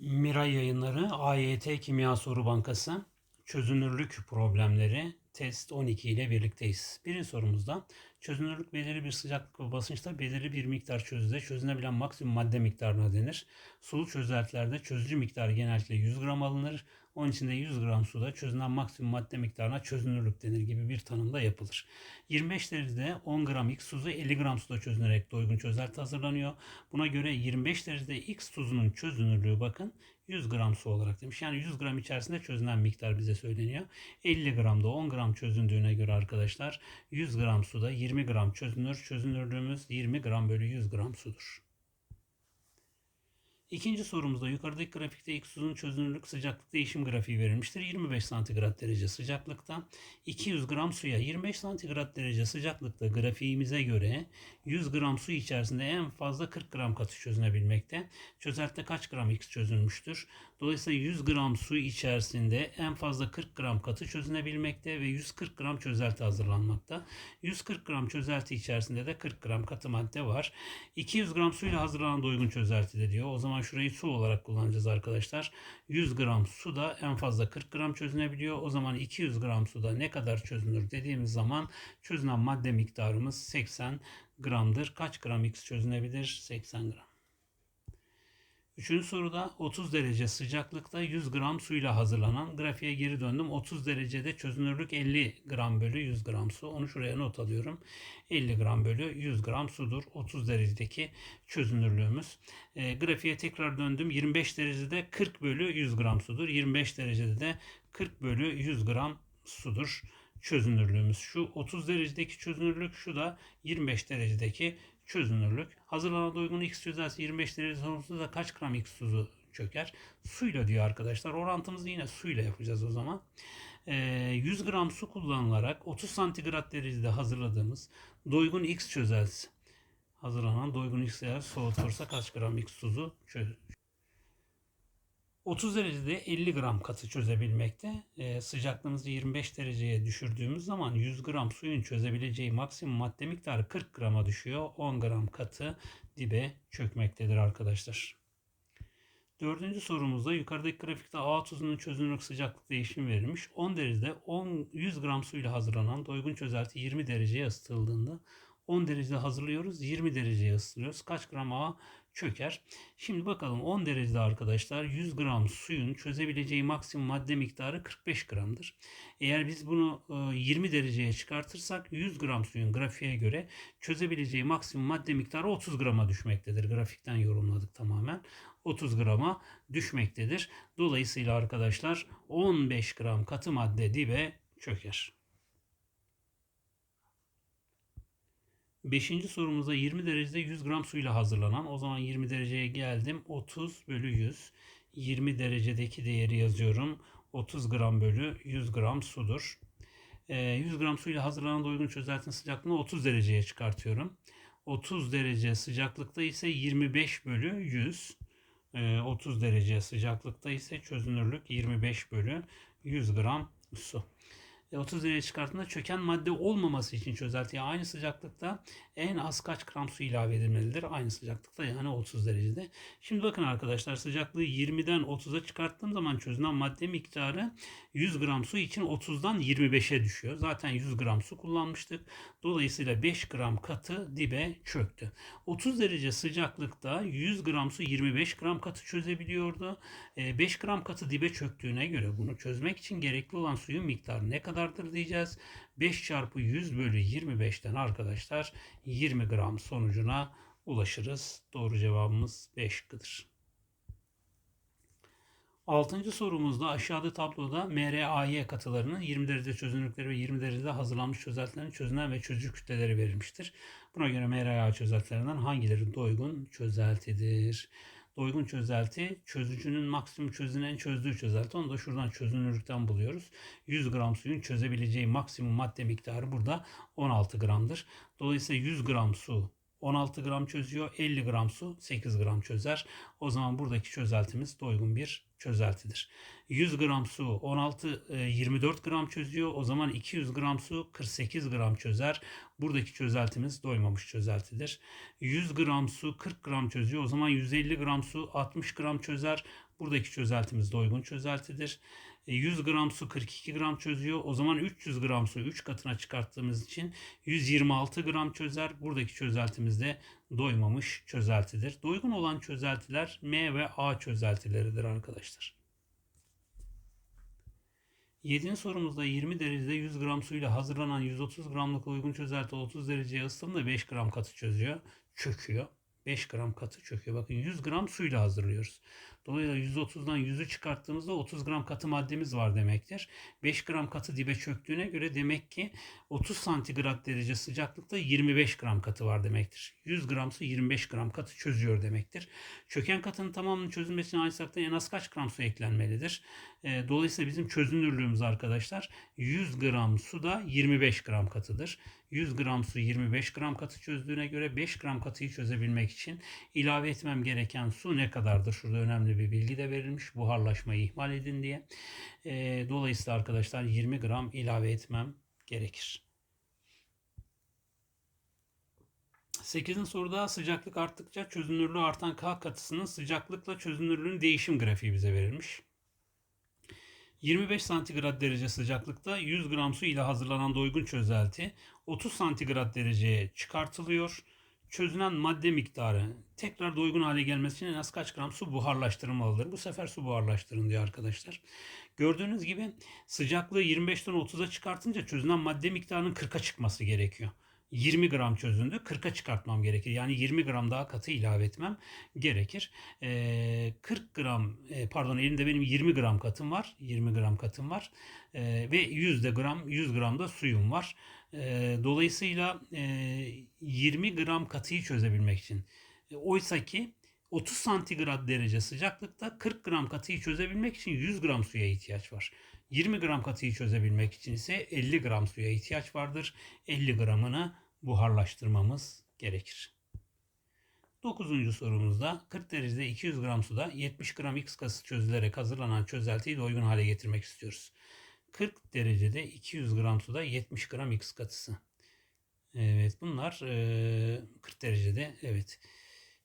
Miray Yayınları AYT Kimya Soru Bankası çözünürlük problemleri test 12 ile birlikteyiz. Birinci sorumuzda çözünürlük belirli bir sıcaklık ve basınçta belirli bir miktar çözüde çözünebilen maksimum madde miktarına denir. Sulu çözeltilerde çözücü miktarı genellikle 100 gram alınır. Onun içinde 100 gram suda çözünen maksimum madde miktarına çözünürlük denir gibi bir tanımda yapılır. 25 derecede 10 gram X tuzu 50 gram suda çözünerek doygun çözelti hazırlanıyor. Buna göre 25 derecede X tuzunun çözünürlüğü bakın 100 gram su olarak demiş. Yani 100 gram içerisinde çözünen miktar bize söyleniyor. 50 gramda 10 gram çözündüğüne göre arkadaşlar 100 gram suda 20 gram çözünür. Çözünürlüğümüz 20 gram bölü 100 gram sudur. İkinci sorumuzda yukarıdaki grafikte X tuzun çözünürlük sıcaklık değişim grafiği verilmiştir. 25 santigrat derece sıcaklıkta 200 gram suya 25 santigrat derece sıcaklıkta grafiğimize göre 100 gram su içerisinde en fazla 40 gram katı çözünebilmekte. Çözeltide kaç gram X çözülmüştür? Dolayısıyla 100 gram su içerisinde en fazla 40 gram katı çözünebilmekte ve 140 gram çözelti hazırlanmakta. 140 gram çözelti içerisinde de 40 gram katı madde var. 200 gram suyla hazırlanan doygun çözelti de diyor. O zaman şurayı su olarak kullanacağız arkadaşlar. 100 gram suda en fazla 40 gram çözünebiliyor. O zaman 200 gram suda ne kadar çözünür dediğimiz zaman çözünen madde miktarımız 80 gramdır. Kaç gram X çözünebilir? 80 gram. Üçüncü soruda 30 derece sıcaklıkta 100 gram suyla hazırlanan grafiğe geri döndüm. 30 derecede çözünürlük 50 gram bölü 100 gram su. Onu şuraya not alıyorum. 50 gram bölü 100 gram sudur. 30 derecedeki çözünürlüğümüz. E, grafiğe tekrar döndüm. 25 derecede 40 bölü 100 gram sudur. 25 derecede de 40 bölü 100 gram sudur çözünürlüğümüz. Şu 30 derecedeki çözünürlük, şu da 25 derecedeki çözünürlük. Hazırlanan uygun X çözelsi 25 derece sonrasında kaç gram X tuzu çöker? Suyla diyor arkadaşlar. Orantımızı yine suyla yapacağız o zaman. Ee, 100 gram su kullanılarak 30 santigrat derecede hazırladığımız doygun X çözelsi hazırlanan doygun X soğutulursa kaç gram X tuzu çö- 30 derecede 50 gram katı çözebilmekte. Ee, sıcaklığımızı 25 dereceye düşürdüğümüz zaman 100 gram suyun çözebileceği maksimum madde miktarı 40 grama düşüyor. 10 gram katı dibe çökmektedir arkadaşlar. Dördüncü sorumuzda yukarıdaki grafikte A tuzunun çözünürlük sıcaklık değişimi verilmiş. 10 derecede 10 100 gram suyla hazırlanan doygun çözelti 20 dereceye ısıtıldığında 10 derecede hazırlıyoruz. 20 dereceye ısıtıyoruz. Kaç gram A çöker? Şimdi bakalım 10 derecede arkadaşlar 100 gram suyun çözebileceği maksimum madde miktarı 45 gramdır. Eğer biz bunu 20 dereceye çıkartırsak 100 gram suyun grafiğe göre çözebileceği maksimum madde miktarı 30 grama düşmektedir. Grafikten yorumladık tamamen. 30 grama düşmektedir. Dolayısıyla arkadaşlar 15 gram katı madde dibe çöker. Beşinci sorumuzda 20 derecede 100 gram suyla hazırlanan o zaman 20 dereceye geldim 30 bölü 100 20 derecedeki değeri yazıyorum 30 gram bölü 100 gram sudur. 100 gram suyla hazırlanan doygun çözeltinin sıcaklığını 30 dereceye çıkartıyorum. 30 derece sıcaklıkta ise 25 bölü 100 30 derece sıcaklıkta ise çözünürlük 25 bölü 100 gram su. 30 derece çıkarttığında çöken madde olmaması için çözeltiye aynı sıcaklıkta en az kaç gram su ilave edilmelidir? Aynı sıcaklıkta yani 30 derecede. Şimdi bakın arkadaşlar sıcaklığı 20'den 30'a çıkarttığım zaman çözünen madde miktarı 100 gram su için 30'dan 25'e düşüyor. Zaten 100 gram su kullanmıştık. Dolayısıyla 5 gram katı dibe çöktü. 30 derece sıcaklıkta 100 gram su 25 gram katı çözebiliyordu. 5 gram katı dibe çöktüğüne göre bunu çözmek için gerekli olan suyun miktarı ne kadardır diyeceğiz. 5 çarpı 100 bölü 25'ten arkadaşlar 20 gram sonucuna ulaşırız. Doğru cevabımız 5 şıkkıdır. Altıncı sorumuzda aşağıda tabloda MRAY katılarının 20 derece çözünürlükleri ve 20 derecede hazırlanmış çözeltilerin çözünen ve çözücü kütleleri verilmiştir. Buna göre MRAY çözeltilerinden hangileri doygun çözeltidir? Doygun çözelti çözücünün maksimum çözünen çözdüğü çözelti. Onu da şuradan çözünürlükten buluyoruz. 100 gram suyun çözebileceği maksimum madde miktarı burada 16 gramdır. Dolayısıyla 100 gram su 16 gram çözüyor. 50 gram su 8 gram çözer. O zaman buradaki çözeltimiz doygun bir çözeltidir. 100 gram su 16 e, 24 gram çözüyor. O zaman 200 gram su 48 gram çözer. Buradaki çözeltimiz doymamış çözeltidir. 100 gram su 40 gram çözüyor. O zaman 150 gram su 60 gram çözer. Buradaki çözeltimiz doygun çözeltidir. E, 100 gram su 42 gram çözüyor. O zaman 300 gram su 3 katına çıkarttığımız için 126 gram çözer. Buradaki çözeltimiz de doymamış çözeltidir. Doygun olan çözeltiler M ve A çözeltileridir arkadaşlar. 7. sorumuzda 20 derecede 100 gram suyla hazırlanan 130 gramlık uygun çözelti 30 dereceye ısıtımda 5 gram katı çözüyor. Çöküyor. 5 gram katı çöküyor. Bakın 100 gram suyla hazırlıyoruz. Dolayısıyla 130'dan 100'ü çıkarttığımızda 30 gram katı maddemiz var demektir. 5 gram katı dibe çöktüğüne göre demek ki 30 santigrat derece sıcaklıkta 25 gram katı var demektir. 100 gram su 25 gram katı çözüyor demektir. Çöken katının tamamının çözülmesi için aynı sıcaklıkta en az kaç gram su eklenmelidir? E, dolayısıyla bizim çözünürlüğümüz arkadaşlar 100 gram su da 25 gram katıdır. 100 gram su 25 gram katı çözdüğüne göre 5 gram katıyı çözebilmek için ilave etmem gereken su ne kadardır? Şurada önemli bir bilgi de verilmiş. Buharlaşmayı ihmal edin diye. E, dolayısıyla arkadaşlar 20 gram ilave etmem gerekir. 8. soruda sıcaklık arttıkça çözünürlüğü artan K katısının sıcaklıkla çözünürlüğün değişim grafiği bize verilmiş. 25 santigrat derece sıcaklıkta 100 gram su ile hazırlanan doygun çözelti 30 santigrat dereceye çıkartılıyor. Çözünen madde miktarı tekrar doygun hale gelmesi için en az kaç gram su buharlaştırılmalıdır? Bu sefer su buharlaştırın diyor arkadaşlar. Gördüğünüz gibi sıcaklığı 25'ten 30'a çıkartınca çözünen madde miktarının 40'a çıkması gerekiyor. 20 gram çözündü. 40'a çıkartmam gerekir. Yani 20 gram daha katı ilave etmem gerekir. Ee, 40 gram e, pardon elimde benim 20 gram katım var. 20 gram katım var. Ee, ve 100 de gram 100 gram da suyum var. Ee, dolayısıyla e, 20 gram katıyı çözebilmek için. E, oysa ki 30 santigrat derece sıcaklıkta 40 gram katıyı çözebilmek için 100 gram suya ihtiyaç var. 20 gram katıyı çözebilmek için ise 50 gram suya ihtiyaç vardır. 50 gramını buharlaştırmamız gerekir. 9. sorumuzda 40 derecede 200 gram suda 70 gram X katı çözülerek hazırlanan çözeltiyi doygun hale getirmek istiyoruz. 40 derecede 200 gram suda 70 gram X katısı. Evet bunlar 40 derecede evet.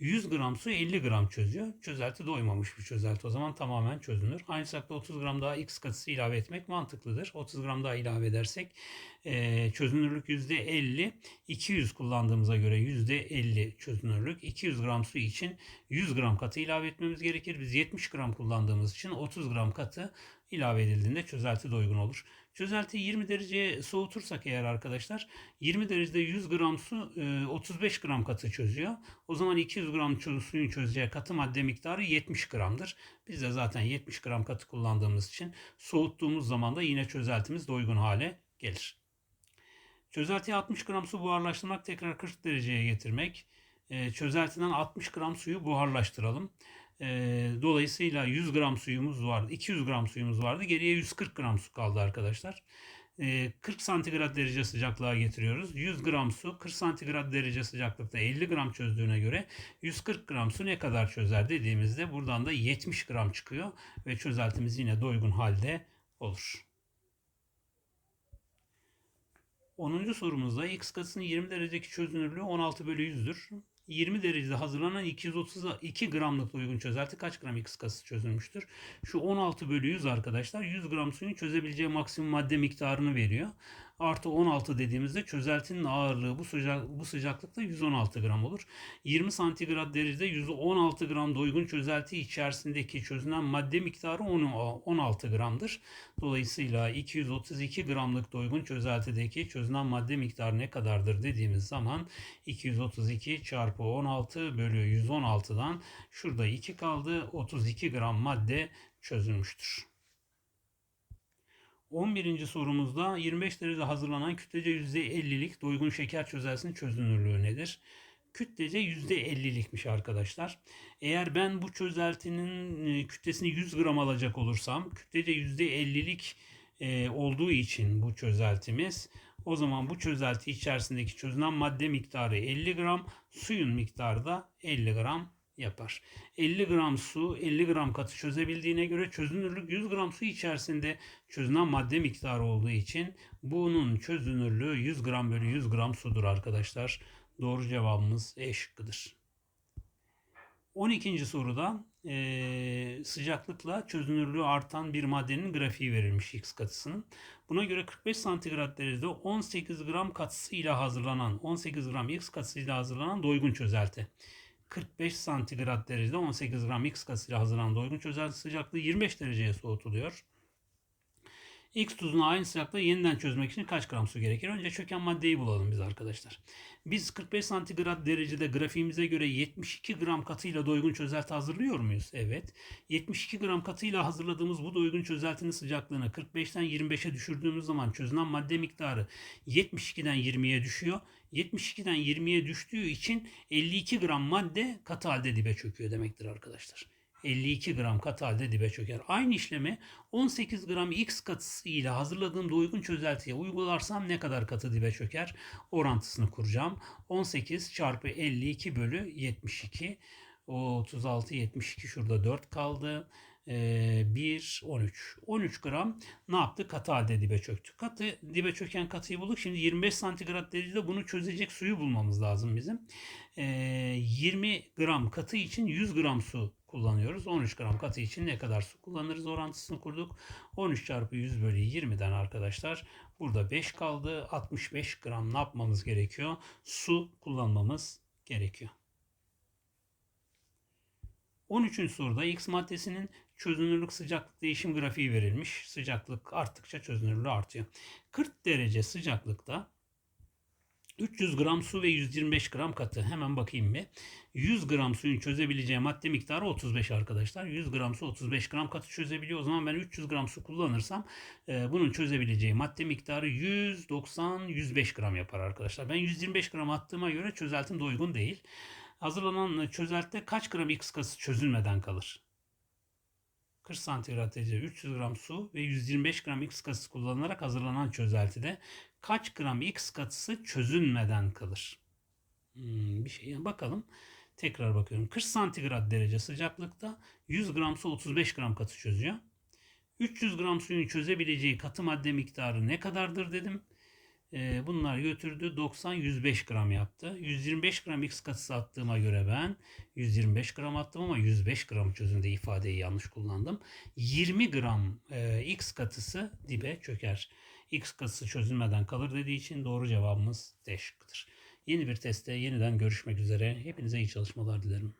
100 gram su 50 gram çözüyor. Çözelti doymamış bir çözelti. O zaman tamamen çözünür. Aynı şekilde 30 gram daha X katısı ilave etmek mantıklıdır. 30 gram daha ilave edersek e, çözünürlük %50. 200 kullandığımıza göre %50 çözünürlük. 200 gram su için 100 gram katı ilave etmemiz gerekir. Biz 70 gram kullandığımız için 30 gram katı ilave edildiğinde çözelti doygun olur. Çözeltiyi 20 dereceye soğutursak eğer arkadaşlar 20 derecede 100 gram su 35 gram katı çözüyor. O zaman 200 gram suyun çözeceği katı madde miktarı 70 gramdır. Biz de zaten 70 gram katı kullandığımız için soğuttuğumuz zaman da yine çözeltimiz doygun hale gelir. Çözeltiye 60 gram su buharlaştırmak tekrar 40 dereceye getirmek. Çözeltiden 60 gram suyu buharlaştıralım. Dolayısıyla 100 gram suyumuz vardı. 200 gram suyumuz vardı. Geriye 140 gram su kaldı arkadaşlar. 40 santigrat derece sıcaklığa getiriyoruz. 100 gram su 40 santigrat derece sıcaklıkta 50 gram çözdüğüne göre 140 gram su ne kadar çözer dediğimizde buradan da 70 gram çıkıyor ve çözeltimiz yine doygun halde olur. 10. sorumuzda x katısının 20 derecedeki çözünürlüğü 16 bölü 100'dür. 20 derecede hazırlanan 232 gramlık uygun çözelti kaç gram X katı çözülmüştür? Şu 16 bölü 100 arkadaşlar 100 gram suyun çözebileceği maksimum madde miktarını veriyor. Artı 16 dediğimizde çözeltinin ağırlığı bu, sıcak, bu sıcaklıkta 116 gram olur. 20 santigrat derecede 116 gram doygun çözelti içerisindeki çözünen madde miktarı 16 gramdır. Dolayısıyla 232 gramlık doygun çözeltideki çözünen madde miktarı ne kadardır dediğimiz zaman 232 çarpı 16 bölü 116'dan şurada 2 kaldı 32 gram madde çözülmüştür. 11. sorumuzda 25 derecede hazırlanan kütlece %50'lik doygun şeker çözeltisinin çözünürlüğü nedir? Kütlece %50'likmiş arkadaşlar. Eğer ben bu çözeltinin kütlesini 100 gram alacak olursam kütlece %50'lik e, olduğu için bu çözeltimiz o zaman bu çözelti içerisindeki çözünen madde miktarı 50 gram, suyun miktarı da 50 gram yapar. 50 gram su 50 gram katı çözebildiğine göre çözünürlük 100 gram su içerisinde çözünen madde miktarı olduğu için bunun çözünürlüğü 100 gram bölü 100 gram sudur arkadaşlar. Doğru cevabımız E şıkkıdır. 12. soruda eee, sıcaklıkla çözünürlüğü artan bir maddenin grafiği verilmiş X katısının. Buna göre 45 santigrat derecede 18 gram katısıyla hazırlanan 18 gram X katısıyla hazırlanan doygun çözelti. 45 santigrat derecede 18 gram X katısıyla hazırlanan doygun çözelti sıcaklığı 25 dereceye soğutuluyor. X tuzunu aynı sıcaklıkta yeniden çözmek için kaç gram su gerekir? Önce çöken maddeyi bulalım biz arkadaşlar. Biz 45 santigrat derecede grafiğimize göre 72 gram katıyla doygun çözelti hazırlıyor muyuz? Evet. 72 gram katıyla hazırladığımız bu doygun çözeltinin sıcaklığını 45'ten 25'e düşürdüğümüz zaman çözünen madde miktarı 72'den 20'ye düşüyor. 72'den 20'ye düştüğü için 52 gram madde katı halde dibe çöküyor demektir arkadaşlar. 52 gram katı halde dibe çöker. Aynı işlemi 18 gram X katısı ile hazırladığım doygun çözeltiye uygularsam ne kadar katı dibe çöker? Orantısını kuracağım. 18 çarpı 52 bölü 72. O 36, 72 şurada 4 kaldı. Ee, 1, 13. 13 gram ne yaptı? Katı halde dibe çöktü. Katı dibe çöken katıyı bulduk. Şimdi 25 santigrat derecede bunu çözecek suyu bulmamız lazım bizim. Ee, 20 gram katı için 100 gram su kullanıyoruz. 13 gram katı için ne kadar su kullanırız orantısını kurduk. 13 çarpı 100 bölü 20'den arkadaşlar burada 5 kaldı. 65 gram ne yapmamız gerekiyor? Su kullanmamız gerekiyor. 13. soruda X maddesinin çözünürlük sıcaklık değişim grafiği verilmiş. Sıcaklık arttıkça çözünürlüğü artıyor. 40 derece sıcaklıkta 300 gram su ve 125 gram katı. Hemen bakayım bir. 100 gram suyun çözebileceği madde miktarı 35 arkadaşlar. 100 gram su 35 gram katı çözebiliyor. O zaman ben 300 gram su kullanırsam e, bunun çözebileceği madde miktarı 190-105 gram yapar arkadaşlar. Ben 125 gram attığıma göre çözeltim doygun değil. Hazırlanan çözeltide kaç gram X katı çözülmeden kalır? 40 santigrat derece 300 gram su ve 125 gram X katısı kullanılarak hazırlanan çözeltide kaç gram X katısı çözünmeden kalır? Hmm, bir şeye bakalım. Tekrar bakıyorum. 40 santigrat derece sıcaklıkta 100 gram su 35 gram katı çözüyor. 300 gram suyun çözebileceği katı madde miktarı ne kadardır dedim. Ee, bunlar götürdü 90-105 gram yaptı. 125 gram X katısı attığıma göre ben 125 gram attım ama 105 gram çözünde ifadeyi yanlış kullandım. 20 gram e, X katısı dibe çöker. X katısı çözülmeden kalır dediği için doğru cevabımız D şıkkıdır. Yeni bir testte yeniden görüşmek üzere. Hepinize iyi çalışmalar dilerim.